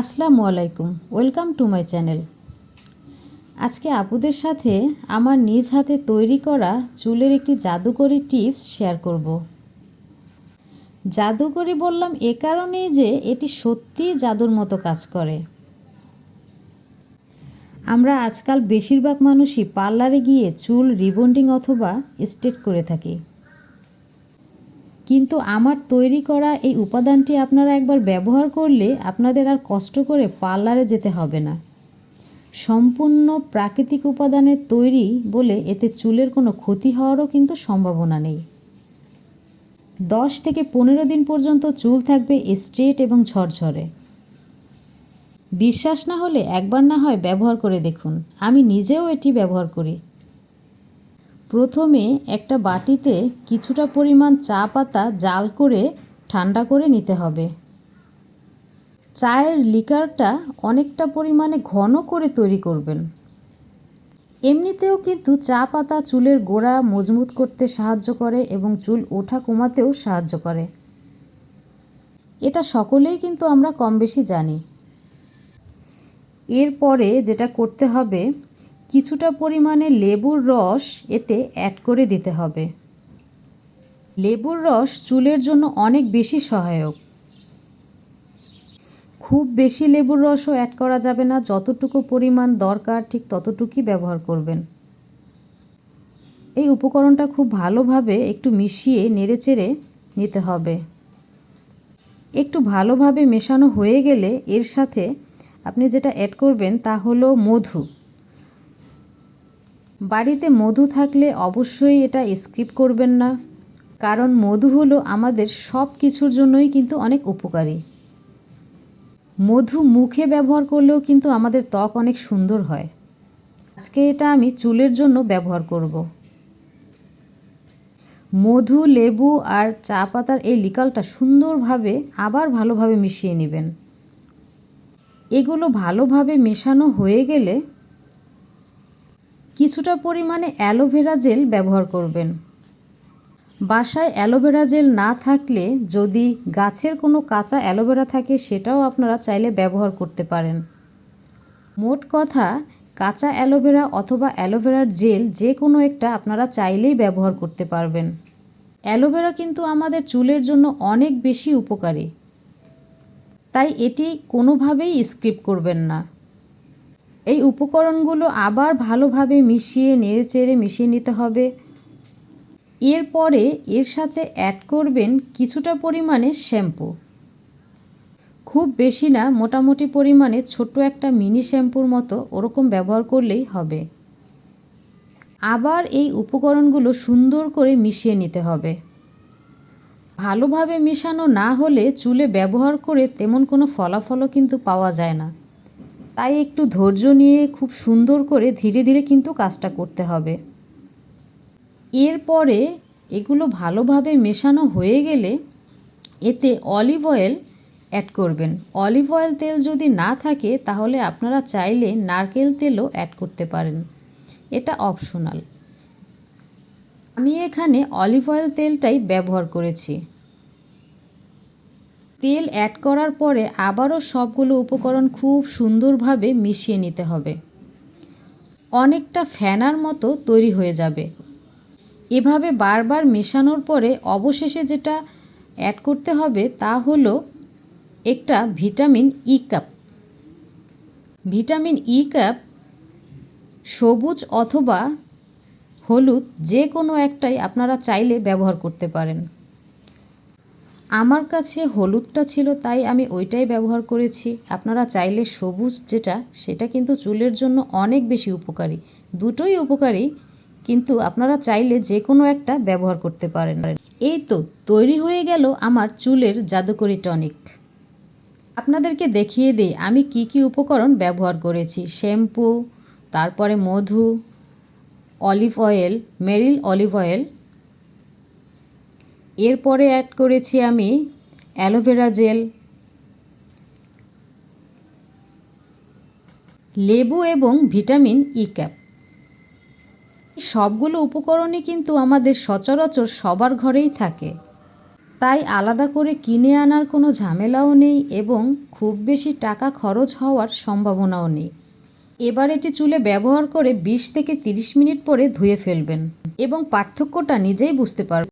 আসসালামু আলাইকুম, welcome to my channel. আজকে আপুদের সাথে আমার নিজ হাতে তৈরি করা চুলের একটি জাদুকরি টিপস শেয়ার করব। জাদুকরি বললাম এ কারণেই যে এটি সত্যিই জাদুর মতো কাজ করে। আমরা আজকাল বেশিরভাগ মানুষই পার্লারে গিয়ে চুল রিবন্ডিং অথবা স্ট্রেট করে থাকি। কিন্তু আমার তৈরি করা এই উপাদানটি আপনারা একবার ব্যবহার করলে আপনাদের আর কষ্ট করে পার্লারে যেতে হবে না। সম্পূর্ণ প্রাকৃতিক উপাদানের তৈরি বলে এতে চুলের কোনো ক্ষতি হওয়ারও কিন্তু সম্ভাবনা নেই। দশ থেকে পনেরো দিন পর্যন্ত চুল থাকবে স্ট্রেট এবং ঝরঝরে। বিশ্বাস না হলে একবার না হয় ব্যবহার করে দেখুন। আমি নিজেও এটি ব্যবহার করি। প্রথমে একটা বাটিতে কিছুটা পরিমাণ চা পাতা জাল করে ঠান্ডা করে নিতে হবে। চায়ের লিকারটা অনেকটা পরিমাণে ঘন করে তৈরি করবেন। এমনিতেও কিন্তু চা পাতা চুলের গোড়া মজবুত করতে সাহায্য করে এবং চুল ওঠা কমাতেও সাহায্য করে। এটা সকলেই কিন্তু আমরা কম বেশি জানি। এরপরে যেটা করতে হবে কিছুটা পরিমাণে লেবুর রস এতে অ্যাড করে দিতে হবে। লেবুর রস চুলের জন্য অনেক বেশি সহায়ক। খুব বেশি লেবুর রসও অ্যাড করা যাবে না, যতটুকু পরিমাণ দরকার ঠিক ততটুকুই ব্যবহার করবেন। এই উপকরণটা খুব ভালোভাবে একটু মিশিয়ে নেড়েচেড়ে নিতে হবে। একটু ভালোভাবে মেশানো হয়ে গেলে এর সাথে আপনি যেটা অ্যাড করবেন তা হলো মধু। বাড়িতে মধু থাকলে অবশ্যই এটা স্কিপ করবেন না। কারণ মধু হলো আমাদের সব কিছুর জন্যই কিন্তু অনেক উপকারী। মধু মুখে ব্যবহার করলেও কিন্তু আমাদের ত্বক অনেক সুন্দর হয়। আজকে এটা আমি চুলের জন্য ব্যবহার করব। মধু, লেবু আর চা পাতার এই লিকালটা সুন্দরভাবে আবার ভালোভাবে মিশিয়ে নেবেন। এগুলো ভালোভাবে মেশানো হয়ে গেলে কিছুটা পরিমাণে অ্যালোভেরা জেল ব্যবহার করবেন। বাসায় অ্যালোভেরা জেল না থাকলে যদি গাছের কোনো কাঁচা অ্যালোভেরা থাকে সেটাও আপনারা চাইলে ব্যবহার করতে পারেন। মোট কথা, কাঁচা অ্যালোভেরা অথবা অ্যালোভেরার জেল যে কোনো একটা আপনারা চাইলেই ব্যবহার করতে পারবেন। অ্যালোভেরা কিন্তু আমাদের চুলের জন্য অনেক বেশি উপকারী। তাই এটি কোনোভাবেই স্কিপ করবেন না। এই উপকরণগুলো আবার ভালোভাবে মিশিয়ে নেড়ে চেড়ে মিশিয়ে নিতে হবে। এরপরে এর সাথে অ্যাড করবেন কিছুটা পরিমাণে শ্যাম্পু। খুব বেশি না, মোটামুটি পরিমাণে ছোট একটা মিনি শ্যাম্পুর মতো ওরকম ব্যবহার করলেই হবে। আবার এই উপকরণগুলো সুন্দর করে মিশিয়ে নিতে হবে। ভালোভাবে মেশানো না হলে চুলে ব্যবহার করে তেমন কোনো ফলাফলও কিন্তু পাওয়া যায় না। তাই একটু ধৈর্য নিয়ে খুব সুন্দর করে ধীরে ধীরে কিন্তু কাজটা করতে হবে। এরপরে এগুলো ভালোভাবে মেশানো হয়ে গেলে এতে অলিভ অয়েল অ্যাড করবেন। অলিভ অয়েল তেল যদি না থাকে, তাহলে আপনারা চাইলে নারকেল তেলও অ্যাড করতে পারেন। এটা অপশনাল। আমি এখানে অলিভ অয়েল তেলটাই ব্যবহার করেছি। তেল অ্যাড করার পরে আবারও সবগুলো উপকরণ খুব সুন্দরভাবে মিশিয়ে নিতে হবে। অনেকটা ফ্যানার মতো তৈরি হয়ে যাবে। এভাবে বারবার মেশানোর পরে অবশেষে যেটা অ্যাড করতে হবে তা হলো একটা vitamin E cup vitamin E cup সবুজ অথবা হলুদ যে কোনো একটাই আপনারা চাইলে ব্যবহার করতে পারেন। আমার কাছে হলুদটা ছিল, তাই আমি ওইটাই ব্যবহার করেছি। আপনারা চাইলে সবুজ যেটা, সেটা কিন্তু চুলের জন্য অনেক বেশি উপকারী। দুটোই উপকারী, কিন্তু আপনারা চাইলে যে কোনো একটা ব্যবহার করতে পারেন। এই তো, তৈরি হয়ে গেল আমার চুলের জাদুকরি টনিক। আপনাদেরকে দেখিয়ে দিই, আমি কি কি উপকরণ ব্যবহার করেছি। শ্যাম্পু, তারপরে মধু, olive oil, Meril olive oil এরপরে অ্যাড করেছি আমি অ্যালোভেরা জেল লেবু এবং ভিটামিন ই ক্যাপ সবগুলো উপকরণই কিন্তু আমাদের সচরাচর সবার ঘরেই থাকে। তাই আলাদা করে কিনে আনার কোনো ঝামেলাও নেই এবং খুব বেশি টাকা খরচ হওয়ার সম্ভাবনাও নেই। এবার এটি চুলে ব্যবহার করে বিশ থেকে তিরিশ মিনিট পরে ধুয়ে ফেলবেন এবং পার্থক্যটা নিজেই বুঝতে পারবেন।